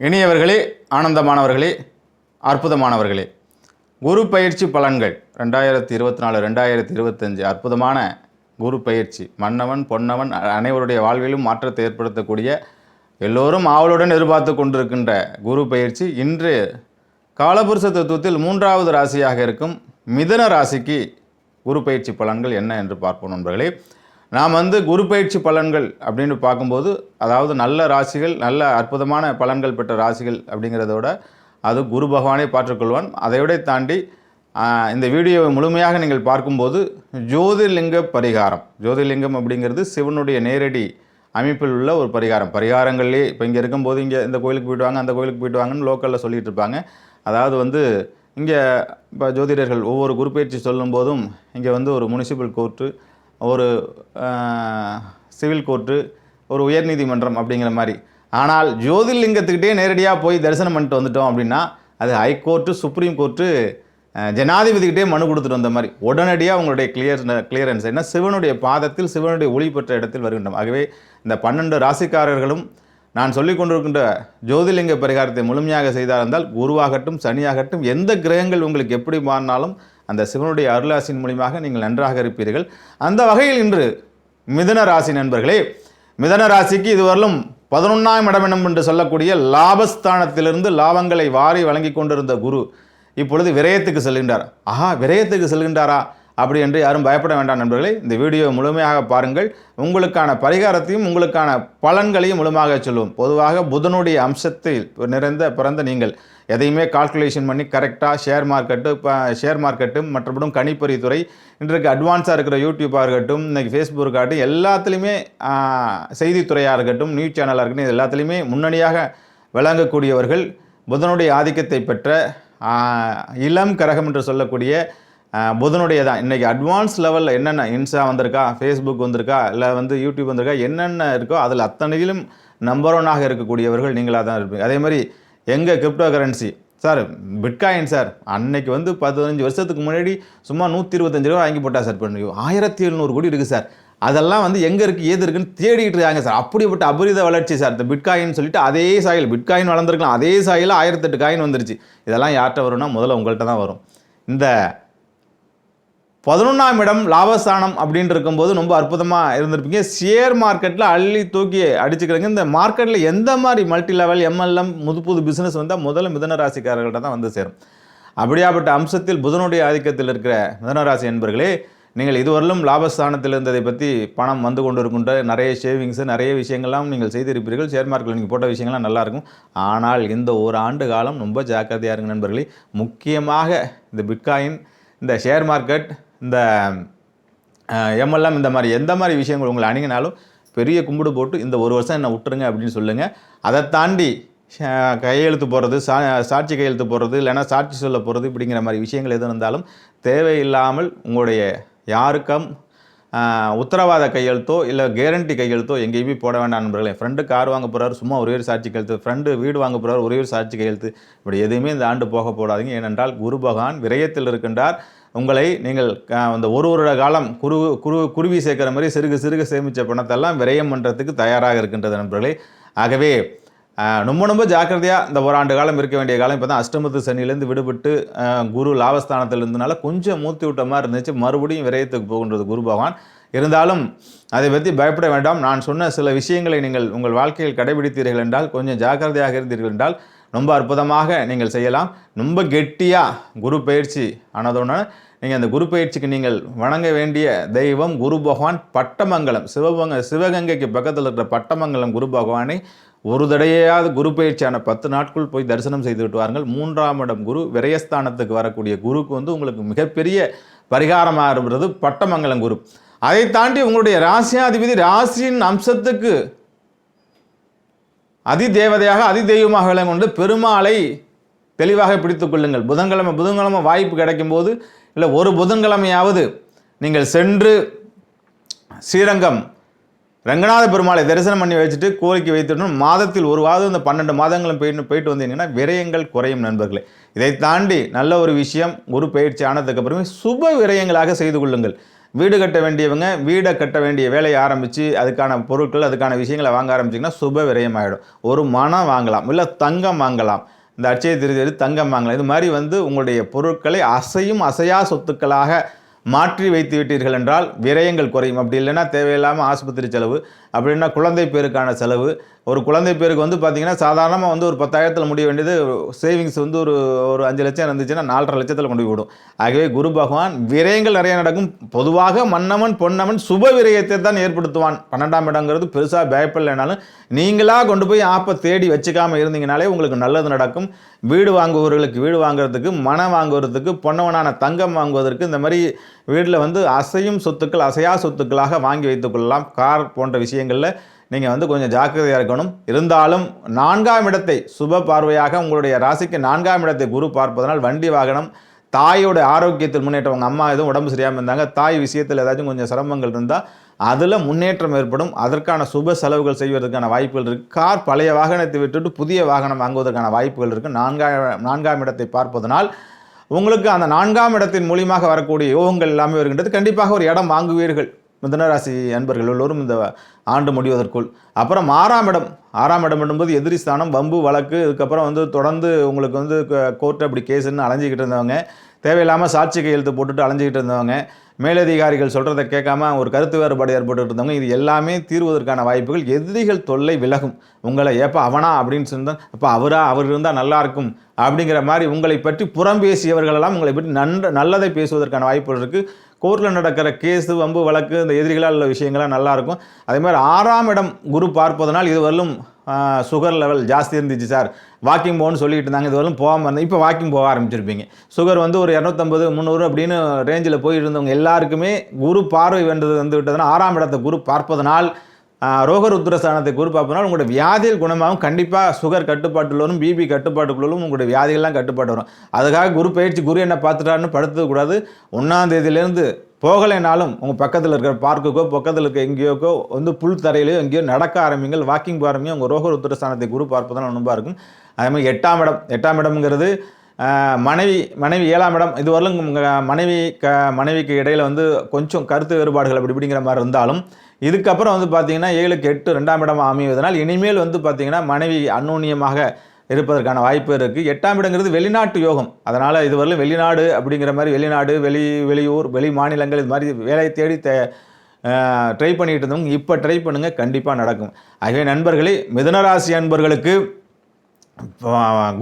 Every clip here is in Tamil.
இனியவர்களே ஆனந்தமானவர்களே அற்புதமானவர்களே. குரு பயிற்சி பலன்கள். ரெண்டாயிரத்தி இருபத்தி நாலு ரெண்டாயிரத்தி இருபத்தஞ்சு அற்புதமான குரு பயிற்சி. மன்னவன் பொன்னவன் அனைவருடைய வாழ்விலும் மாற்றத்தை ஏற்படுத்தக்கூடிய எல்லோரும் ஆவலுடன் எதிர்பார்த்து கொண்டிருக்கின்ற குரு பயிற்சி. இன்று காலபுருஷ தத்துவத்தில் மூன்றாவது ராசியாக இருக்கும் மிதன ராசிக்கு குரு பயிற்சி பலன்கள் என்ன என்று பார்ப்போம் நண்பர்களே. நாம் வந்து குரு பயிற்சி பலன்கள் அப்படின்னு பார்க்கும்போது அதாவது நல்ல ராசிகள் நல்ல அற்புதமான பலன்கள் பெற்ற ராசிகள் அப்படிங்கிறதோட அது குரு பகவானை பார்த்துக்கொள்வான். அதைவிட தாண்டி இந்த வீடியோவை முழுமையாக நீங்கள் பார்க்கும்போது ஜோதிர்லிங்க பரிகாரம். ஜோதிர்லிங்கம் அப்படிங்கிறது சிவனுடைய நேரடி அமைப்பில் உள்ள ஒரு பரிகாரம். பரிகாரங்கள்லேயே இப்போ இங்கே இருக்கும்போது இங்கே இந்த கோயிலுக்கு போயிட்டு வாங்க அந்த கோயிலுக்கு போயிட்டு வாங்கன்னு லோக்கலில் சொல்லிகிட்டு இருப்பாங்க. அதாவது வந்து இங்கே இப்போ ஜோதிடர்கள் ஒவ்வொரு குரு பயிற்சி சொல்லும்போதும் இங்கே வந்து ஒரு முனிசிபல் கோர்ட்டு ஒரு சிவில் கோர்ட்டு ஒரு உயர்நீதிமன்றம் அப்படிங்கிற மாதிரி. ஆனால் ஜோதிர்லிங்கத்துக்கிட்டே நேரடியாக போய் தரிசனம் பண்ணிட்டு வந்துட்டோம் அப்படின்னா அது ஹைகோர்ட்டு சுப்ரீம் கோர்ட்டு ஜனாதிபதிக்கிட்டே மனு கொடுத்துட்டு வந்த மாதிரி. உடனடியாக உங்களுடைய கிளியர் கிளியரன்ஸ் என்ன? சிவனுடைய பாதத்தில் சிவனுடைய ஒளி பெற்ற இடத்தில் வருகின்றோம் ஆகவே இந்த பன்னெண்டு ராசிக்காரர்களும் நான் சொல்லிக் கொண்டிருக்கின்ற ஜோதிலிங்க பரிகாரத்தை முழுமையாக செய்தால் இருந்தால் குருவாகட்டும் சனியாகட்டும் எந்த கிரகங்கள் உங்களுக்கு எப்படி மாறினாலும் அந்த சிவனுடைய அருளாசின் மூலியமாக நீங்கள் நன்றாக இருப்பீர்கள். அந்த வகையில் இன்று மிதுன ராசி நண்பர்களே மிதன ராசிக்கு இதுவரையிலும் பதினொன்றாம் இடம் என்று சொல்லக்கூடிய லாபஸ்தானத்திலிருந்து லாபங்களை வாரி வழங்கி கொண்டிருந்த குரு இப்பொழுது விரயத்துக்கு செல்கின்றார். ஆஹா விரயத்துக்கு செல்கின்றாரா? அப்படி என்று யாரும் பயப்பட வேண்டாம் நண்பர்களே இந்த வீடியோ முழுமையாக பாருங்கள். உங்களுக்கான பரிகாரத்தையும் உங்களுக்கான பலன்களையும் முழுமையாக சொல்லுவோம் பொதுவாக புதனுடைய அம்சத்தில் நிறைந்த பிறந்த நீங்கள். எதையுமே கால்குலேஷன் பண்ணி கரெக்டாக ஷேர் மார்க்கெட்டு இப்போ ஷேர் மார்க்கெட்டு மற்றபடி கணிப்பொறித்துறை இன்றைக்கு அட்வான்ஸாக இருக்கிற யூடியூப்பாக இருக்கட்டும் இன்றைக்கி ஃபேஸ்புக் ஆகட்டும் எல்லாத்துலேயுமே செய்தித்துறையாக இருக்கட்டும் நியூஸ் சேனலாக இருக்கட்டும் இது எல்லாத்துலேயுமே முன்னணியாக விளங்கக்கூடியவர்கள் புதனுடைய ஆதிக்கத்தை பெற்ற இளம் கரகம் என்று சொல்லக்கூடிய புதனுடைய தான். இன்றைக்கி அட்வான்ஸ் லெவலில் என்னென்ன இன்ஸ்டா வந்திருக்கா ஃபேஸ்புக் வந்திருக்கா இல்லை வந்து யூடியூப் வந்திருக்கா என்னென்ன இருக்கோ அதில் அத்தனையிலும் நம்பர் ஒன்னாக இருக்கக்கூடியவர்கள் நீங்களாக தான் இருப்பீங்க. அதே மாதிரி எங்கள் crypto currency sir bitcoin sir அன்னைக்கு வந்து பதினஞ்சு வருஷத்துக்கு முன்னாடி சும்மா நூற்றி இருபத்தஞ்சு ரூபா வாங்கி போட்டா சார் பண்ணி. ஆயிரத்தி எழுநூறு கோடி இருக்குது சார். அதெல்லாம் வந்து எங்கே இருக்குது ஏது இருக்குன்னு தேடிட்டு இருக்காங்க சார். அப்படிப்பட்ட அபரித வளர்ச்சி சார். இந்த பிட்காயின்னு சொல்லிட்டு அதே சாயில் பிட்காயின் வளர்ந்துருக்கலாம் அதே சாயில் ஆயிரத்தெட்டு காயின் வந்துருச்சு. இதெல்லாம் யார்கிட்ட வரும்னா முதல்ல உங்கள்கிட்ட தான் வரும். இந்த பதினொன்றாம் இடம் லாபஸ்தானம் அப்படின்ட்டு இருக்கும்போது ரொம்ப அற்புதமாக இருந்திருப்பீங்க. ஷேர் மார்க்கெட்டில் அள்ளி தூக்கி அடிச்சுக்கிறீங்க. இந்த மார்க்கெட்டில் எந்த மாதிரி மல்டி லெவல் எம்எல்எம் புது புது பிஸ்னஸ் வந்தால் முதல்ல மிதன ராசிக்காரர்கள்ட்ட தான் வந்து சேரும். அப்படியாப்பட்ட அம்சத்தில் புதனுடைய ஆதிக்கத்தில் இருக்கிற மிதனராசி என்பர்களே நீங்கள் இதுவரையிலும் லாபஸ்தானத்தில் இருந்ததை பற்றி பணம் வந்து கொண்டு இருக்கின்ற நிறைய சேவிங்ஸு நிறைய விஷயங்கள்லாம் நீங்கள் செய்திருப்பீர்கள். ஷேர் மார்க்கெட்டில் நீங்கள் போட்ட விஷயங்கள்லாம் நல்லாயிருக்கும். ஆனால் இந்த ஒரு ஆண்டு காலம் ரொம்ப ஜாக்கிரதையாக இருங்க நண்பர்களே. முக்கியமாக இந்த பிட்காயின் இந்த ஷேர் மார்க்கெட் இந்த எம்எல்எம் இந்த மாதிரி எந்த மாதிரி விஷயங்கள் உங்களை அணுகினாலும் பெரிய கும்பிடு போட்டு இந்த ஒரு வருஷம் என்னை விட்டுருங்க அப்படின்னு சொல்லுங்கள் அதை தாண்டி கையெழுத்து போடுறது சா சாட்சி கையெழுத்து போடுறது இல்லைன்னா சாட்சி சொல்ல போகிறது இப்படிங்கிற மாதிரி விஷயங்கள் எது இருந்தாலும் தேவையில்லாமல் உங்களுடைய யாருக்கும் உத்தரவாத கையெழுத்தோ இல்லை கேரண்டி கையெழுத்தோ எங்கேயுமே போட வேண்டாம் நண்பர்களே. ஃப்ரெண்டு கார் வாங்க போகிறாரு சும்மா ஒரே ஒரு சாட்சி கையெழுத்து. ஃப்ரெண்டு வீடு வாங்க போகிறார் ஒரே ஒரு சாட்சி கையெழுத்து. இப்படி எதுவுமே இந்த ஆண்டு போக போடாதீங்க. ஏனென்றால் குரு பகவான் விரயத்தில் இருக்கின்றார். உங்களை நீங்கள் அந்த ஒரு வருட காலம் குரு குரு குருவி சேர்க்குற மாதிரி சிறுகு சிறுக சேமித்த பணத்தெல்லாம் விரயம் பண்ணுறதுக்கு தயாராக இருக்கின்றது நண்பர்களே. ஆகவே ரொம்ப ரொம்ப ஜாக்கிரதையாக இந்த ஓராண்டு காலம் இருக்க வேண்டிய காலம் இப்போ தான் அஷ்டமத்து சனியிலேருந்து விடுபட்டு குரு லாபஸ்தானத்தில் இருந்தனால கொஞ்சம் மூத்தி விட்ட மாதிரி இருந்துச்சு. மறுபடியும் விரயத்துக்கு போகின்றது குரு பகவான். இருந்தாலும் அதை பற்றி பயப்பட வேண்டாம். நான் சொன்ன சில விஷயங்களை நீங்கள் உங்கள் வாழ்க்கையில் கடைபிடித்தீர்கள் என்றால் கொஞ்சம் ஜாக்கிரதையாக இருந்தீர்கள் என்றால் ரொம்ப அற்புதமாக நீங்கள் செய்யலாம். ரொம்ப கெட்டியாக குரு பயிற்சி ஆனதோன்னு நீங்கள் அந்த குரு பயிற்சிக்கு நீங்கள் வணங்க வேண்டிய தெய்வம் குரு பகவான் பட்டமங்கலம். சிவபங்க சிவகங்கைக்கு பக்கத்தில் இருக்கிற பட்டமங்கலம் குரு பகவானை ஒரு தடையாவது குரு பயிற்சியான பத்து நாட்கள் போய் தரிசனம் செய்து விட்டு வாருங்கள் மூன்றாம் இடம் குரு விரயஸ்தானத்துக்கு வரக்கூடிய குருக்கு வந்து உங்களுக்கு மிகப்பெரிய பரிகாரமாக இருக்கிறது பட்டமங்கலம் குரு. அதை தாண்டி உங்களுடைய ராசியாதிபதி ராசியின் அம்சத்துக்கு அதிதேவதையாக அதிதெய்வமாக விளங்கொண்டு பெருமாளை தெளிவாக பிடித்து கொள்ளுங்கள். புதன்கிழமை புதன்கிழமை வாய்ப்பு கிடைக்கும் போது இல்லை ஒரு புதன்கிழமையாவது நீங்கள் சென்று ஸ்ரீரங்கம் ரங்கநாத பெருமாளை தரிசனம் பண்ணி வச்சுட்டு கோரிக்கை வைத்துட்டு மாதத்தில் ஒரு வாரம் இந்த பன்னெண்டு மாதங்களும் போயிட்டு போயிட்டு வந்தீங்கன்னா விரயங்கள் குறையும் நண்பர்களே. இதை தாண்டி நல்ல ஒரு விஷயம் குரு பயிற்சி ஆனதுக்கு அப்புறமே சுப விரயங்களாக செய்து கொள்ளுங்கள். வீடு கட்ட வேண்டியவங்க வீடை கட்ட வேண்டிய வேலையை ஆரம்பித்து அதுக்கான பொருட்கள் அதுக்கான விஷயங்களை வாங்க ஆரம்பிச்சிங்கன்னா சுப விரயமாயிடும். ஒரு மனம் வாங்கலாம் இல்லை தங்கம் வாங்கலாம். இந்த அச்சய திருதி தங்கம் வாங்கலாம். இது மாதிரி வந்து உங்களுடைய பொருட்களை அசையும் அசையா சொத்துக்களாக மாற்றி வைத்து விட்டீர்கள் என்றால் விரயங்கள் குறையும். அப்படி இல்லைன்னா தேவையில்லாமல் ஆஸ்பத்திரி செலவு அப்படின்னா குழந்தை பேருக்கான செலவு. ஒரு குழந்தை பேருக்கு வந்து பார்த்திங்கன்னா சாதாரணமாக வந்து ஒரு பத்தாயிரத்தில் முடிய வேண்டியது சேவிங்ஸ் வந்து ஒரு ஒரு அஞ்சு லட்சம் இருந்துச்சுன்னா நாலரை லட்சத்தில் கொண்டு விடும். ஆகவே குரு பகவான் விரயங்கள் நிறைய நடக்கும். பொதுவாக மன்னவன் பொன்னவன் சுப விரயத்தை தான் ஏற்படுத்துவான். பன்னெண்டாம் இடங்கிறது பெருசாக பயப்படலைனாலும் நீங்களாக கொண்டு போய் ஆப்பை தேடி வச்சுக்காமல் இருந்தீங்கனாலே உங்களுக்கு நல்லது நடக்கும். வீடு வாங்குபவர்களுக்கு வீடு வாங்குறதுக்கு மனம் வாங்குவதற்கு பொன்னவனான தங்கம் வாங்குவதற்கு இந்த மாதிரி வீட்டில் வந்து அசையும் சொத்துக்கள் அசையா சொத்துக்களாக வாங்கி வைத்துக்கொள்ளலாம் கார் போன்ற விஷயம் விஷயங்களில் நீங்கள் வந்து கொஞ்சம் ஜாக்கிரதையாக இருக்கணும். இருந்தாலும் நான்காம் இடத்தை சுப பார்வையாக உங்களுடைய ராசிக்கு நான்காம் இடத்தை குரு பார்ப்பதனால் வண்டி வாகனம் தாயோட ஆரோக்கியத்தில் முன்னேற்றம் உங்கள் அம்மா எதுவும் உடம்பு சரியாமல் இருந்தாங்க தாய் விஷயத்தில் ஏதாச்சும் கொஞ்சம் சிரமங்கள் இருந்தால் அதில் முன்னேற்றம் ஏற்படும். அதற்கான சுப செலவுகள் செய்வதற்கான வாய்ப்புகள் இருக்குது கார் பழைய வாகனத்தை விட்டுட்டு புதிய வாகனம் வாங்குவதற்கான வாய்ப்புகள் இருக்குது நான்காம் நான்காம் இடத்தை பார்ப்பதனால் உங்களுக்கு அந்த நான்காம் இடத்தின் மூலியமாக வரக்கூடிய யோகங்கள் எல்லாமே வருகின்றது. கண்டிப்பாக ஒரு இடம் வாங்குவீர்கள். மிதனராசி அன்பர்கள் எல்லோரும் இந்த ஆண்டு முடிவதற்குள். அப்புறம் ஆறாம் இடம். ஆறாம் இடம் என்பது எதிரி ஸ்தானம் வம்பு வழக்கு இதுக்கப்புறம் வந்து தொடர்ந்து உங்களுக்கு வந்து கோர்ட் அப்படி கேஸுன்னு அலைஞ்சிக்கிட்டு இருந்தவங்க தேவையில்லாமல் சாட்சி கையெழுத்து போட்டுட்டு அலைஞ்சிக்கிட்டு இருந்தவங்க மேலதிகாரிகள் சொல்கிறத கேட்காம ஒரு கருத்து வேறுபாடு ஏற்பட்டு இருந்தவங்க இது எல்லாமே தீர்வதற்கான வாய்ப்புகள். எதிரிகள் தொல்லை விலகும். உங்களை ஏப்பா அவனா அப்படின்னு சொன்னால் அப்போ அவரா அவர் இருந்தால் நல்லா இருக்கும் அப்படிங்கிற மாதிரி உங்களை பற்றி புறம் பேசியவர்களெல்லாம் உங்களை பற்றி நன்ற நல்லதை பேசுவதற்கான வாய்ப்புகள் இருக்குது கோர்ட்டில் நடக்கிற கேஸு வம்பு வழக்கு இந்த எதிரிகளால் உள்ள விஷயங்கள்லாம் நல்லாயிருக்கும். அதே மாதிரி ஆறாம் இடம் குரு பார்ப்பதனால் இதுவரையிலும் சுகர் லெவல் ஜாஸ்தி இருந்துச்சு சார். வாக்கிங் போகணும்னு சொல்லிட்டு இருந்தாங்க. இதுவரையும் போகாமல் இருந்தேன். இப்போ வாக்கிங் போக ஆரம்பிச்சிருப்பீங்க. சுகர் வந்து ஒரு இரநூத்தம்பது முந்நூறு அப்படின்னு ரேஞ்சில் போயிட்டு இருந்தவங்க எல்லாருக்குமே குரு பார்வை வேண்டது வந்து விட்டதுன்னா ஆறாம் இடத்தை குரு பார்ப்பதனால் ரோகர் உத்திரஸ்தானத்தை குரு பார்ப்பதனால் உங்களுடைய வியாதிகள் குணமாகவும் கண்டிப்பாக சுகர் கட்டுப்பாட்டுள்ளவரும் பிபி கட்டுப்பாட்டுக்குள்ளும் உங்களுடைய வியாதிகள்லாம் கட்டுப்பாட்டு வரும். அதுக்காக குரு பயிற்சி குரு என்ன பார்த்துட்டாருன்னு படுத்தக்கூடாது ஒன்றாந்தேதியிலேருந்து போகலைனாலும் உங்கள் பக்கத்தில் இருக்கிற பார்க்குக்கோ பக்கத்தில் இருக்க எங்கேயோக்கோ வந்து புல் தரையிலையோ எங்கேயோ நடக்க ஆரம்பிங்கள் வாக்கிங் போக ஆரம்பிங்க உங்கள் ரோகர் உத்திரஸ்தானத்தை குரு பார்ப்பதனால் ரொம்ப இருக்கும். அதே மாதிரி எட்டாம் இடம் எட்டாம் இடம்ங்கிறது மனைவி மனைவி ஏழாம் இடம். இதுவரையிலும் உங்கள் மனைவி க மனைவிக்கு இடையில் வந்து கொஞ்சம் கருத்து வேறுபாடுகள் அப்படி இப்படிங்கிற மாதிரி இருந்தாலும் இதுக்கப்புறம் வந்து பார்த்தீங்கன்னா ஏழுக்கு எட்டு ரெண்டாம் இடம் அமைவதனால் இனிமேல் வந்து பார்த்திங்கன்னா மனைவி அந்நுண்ணியமாக இருப்பதற்கான வாய்ப்பு இருக்குது எட்டாம் இடங்கிறது வெளிநாட்டு யோகம். அதனால் இதுவரையிலும் வெளிநாடு அப்படிங்கிற மாதிரி வெளிநாடு வெளி வெளியூர் வெளி மாநிலங்கள் இது மாதிரி வேலையை தேடி தே ட்ரை பண்ணிகிட்டு இருந்தவங்க இப்போ ட்ரை பண்ணுங்கள் கண்டிப்பாக நடக்கும். ஆகவே நண்பர்களே மிதனராசி அன்பர்களுக்கு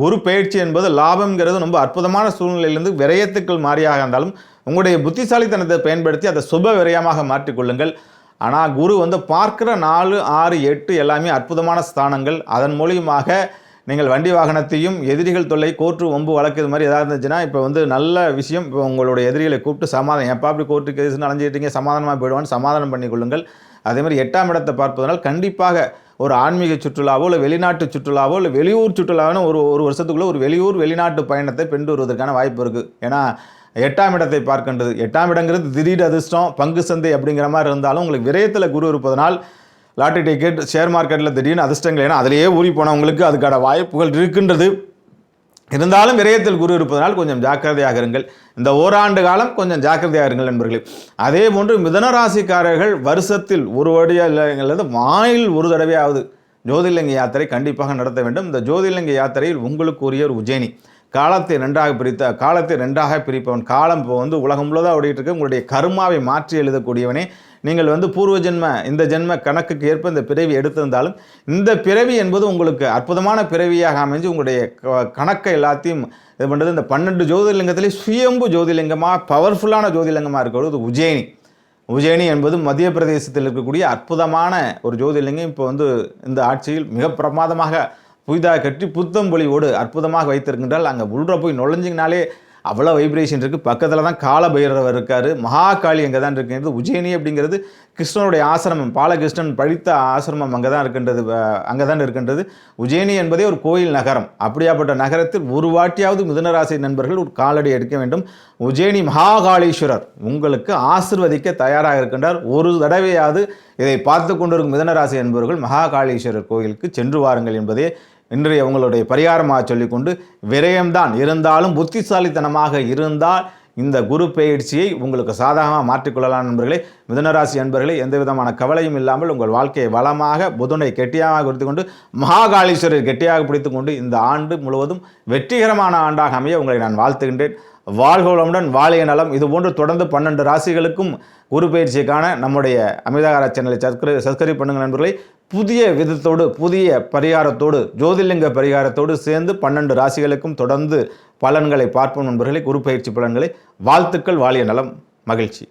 குரு பயிற்சி என்பது லாபம்ங்கிறது ரொம்ப அற்புதமான சூழ்நிலையிலிருந்து விரயத்துக்கள் மாறியாக இருந்தாலும் உங்களுடைய புத்திசாலித்தனத்தை பயன்படுத்தி அதை சுப விரயமாக மாற்றிக்கொள்ளுங்கள். ஆனால் குரு வந்து பார்க்குற நாலு ஆறு எட்டு எல்லாமே அற்புதமான ஸ்தானங்கள். அதன் மூலியமாக நீங்கள் வண்டி வாகனத்தையும் எதிரிகள் தொல்லை கோர்ட்டு ஒம்பு வழக்கு இது மாதிரி எதாவது இருந்துச்சுன்னா இப்போ வந்து நல்ல விஷயம். இப்போ உங்களுடைய எதிரிகளை கூப்பிட்டு சமாதானம் எப்போ அப்படி கோர்ட்டு கேஸ்னு அலைஞ்சிட்டீங்க சமாதானமாக போயிடுவான்னு சமாதானம் பண்ணி கொள்ளுங்கள் அதே மாதிரி எட்டாம் இடத்தை பார்ப்பதனால் கண்டிப்பாக ஒரு ஆன்மீக சுற்றுலாவோ இல்லை வெளிநாட்டு சுற்றுலாவோ இல்லை வெளியூர் சுற்றுலாவோன்னு ஒரு ஒரு வருஷத்துக்குள்ளே ஒரு வெளியூர் வெளிநாட்டு பயணத்தை பெண்டு வருவதற்கான வாய்ப்பு இருக்குது ஏன்னா எட்டாம் இடத்தை பார்க்கின்றது. எட்டாம் இடங்கிறது திடீர் அதிர்ஷ்டம் பங்கு சந்தை அப்படிங்கிற மாதிரி இருந்தாலும் உங்களுக்கு விரயத்தில் குரு இருப்பதனால் லாட்டரி டிக்கெட் ஷேர் மார்க்கெட்டில் திடீர்னு அதிர்ஷ்டங்கள். ஏன்னா அதிலேயே ஊறி போனவங்களுக்கு அதுக்கான வாய்ப்புகள் இருக்கின்றது. இருந்தாலும் விரயத்தில் குரு இருப்பதனால் கொஞ்சம் ஜாக்கிரதையாக இருங்கள். இந்த ஓராண்டு காலம் கொஞ்சம் ஜாக்கிரதையாக இருங்கள் நண்பர்களே. அதே போன்று மிதனராசிக்காரர்கள் வருஷத்தில் ஒரு வழியாக வாயில் ஒரு தடவையாவது ஜோதிலிங்க யாத்திரை கண்டிப்பாக நடத்த வேண்டும். இந்த ஜோதிலிங்க யாத்திரையில் உங்களுக்கு உரிய ஒரு உஜ்ஜயினி. காலத்தை ரெண்டாக பிரித்த காலத்தை ரெண்டாக பிரிப்பவன் காலம் இப்போ வந்து உலகம் முழுதாக ஓடிட்டு இருக்கு. உங்களுடைய கருமாவை மாற்றி எழுதக்கூடியவனே. நீங்கள் வந்து பூர்வ ஜென்ம இந்த ஜென்ம கணக்குக்கு ஏற்ப இந்த பிறவி எடுத்திருந்தாலும் இந்த பிறவி என்பது உங்களுக்கு அற்புதமான பிறவியாக அமைஞ்சு உங்களுடைய கணக்கை எல்லாத்தையும் இது பண்ணுறது இந்த பன்னெண்டு ஜோதிர்லிங்கத்திலே சுயம்பு ஜோதிலிங்கமாக பவர்ஃபுல்லான ஜோதிலிங்கமாக இருக்கிறது உஜ்ஜயினி. உஜ்ஜயினி என்பது மத்திய பிரதேசத்தில் இருக்கக்கூடிய அற்புதமான ஒரு ஜோதிலிங்கம் இப்போ வந்து இந்த ஆட்சியில் மிக பிரமாதமாக புதிதாக கட்டி புத்தம்பொழியோடு அற்புதமாக வைத்திருக்கின்றால் அங்கே உள்ள போய் நுழைஞ்சிங்கனாலே அவ்வளோ வைப்ரேஷன் இருக்குது பக்கத்தில் தான் கால பைரவர் இருக்கார். மகாகாளி அங்கே தான் இருக்கின்றது உஜ்ஜயினி அப்படிங்கிறது கிருஷ்ணனுடைய ஆசிரமம். பாலகிருஷ்ணன் படித்த ஆசிரமம் அங்கே தான் இருக்கின்றது. அங்கே தான் இருக்கின்றது. உஜ்ஜயினி என்பதே ஒரு கோயில் நகரம். அப்படியாப்பட்ட நகரத்தில் ஒரு வாட்டியாவது மிதுனராசி நண்பர்கள் ஒரு காலடி எடுக்க வேண்டும். உஜ்ஜயினி மகாகாளீஸ்வரர் உங்களுக்கு ஆசிர்வதிக்க தயாராக இருக்கின்றார். ஒரு தடவையாவது இதை பார்த்து கொண்டிருக்கும் மிதனராசி என்பவர்கள் மகாகாளீஸ்வரர் கோயிலுக்கு சென்று வாருங்கள் என்பதே இன்றைய உங்களுடைய பரிகாரமாக சொல்லிக்கொண்டு விரயம்தான். இருந்தாலும் புத்திசாலித்தனமாக இருந்தால் இந்த குரு பயிற்சியை உங்களுக்கு சாதகமாக மாற்றிக்கொள்ளலாம் நண்பர்களே. மிதனராசி அன்பர்களே எந்த விதமான கவலையும் இல்லாமல் உங்கள் வாழ்க்கையை வளமாக புதனை கெட்டியாக குறித்து கொண்டு மகாகாளீஸ்வரர் கெட்டியாக பிடித்து கொண்டு இந்த ஆண்டு முழுவதும் வெற்றிகரமான ஆண்டாக அமைய உங்களை நான் வாழ்த்துகின்றேன். வாழ்கோளமுடன் வாழிய நலம். இது போன்று தொடர்ந்து பன்னெண்டு ராசிகளுக்கும் குரு பயிற்சிக்கான நம்முடைய அமிதாகார சேனலை சப்ஸ்கிரை சப்ஸ்கிரைப் பண்ணுங்கள் நண்பர்களை. புதிய விதத்தோடு புதிய பரிகாரத்தோடு ஜோதிலிங்க பரிகாரத்தோடு சேர்ந்து பன்னெண்டு ராசிகளுக்கும் தொடர்ந்து பலன்களை பார்ப்போம் நண்பர்களை. குரு பயிற்சி பலன்களை. வாழ்த்துக்கள் வாழிய நலம். மகிழ்ச்சி.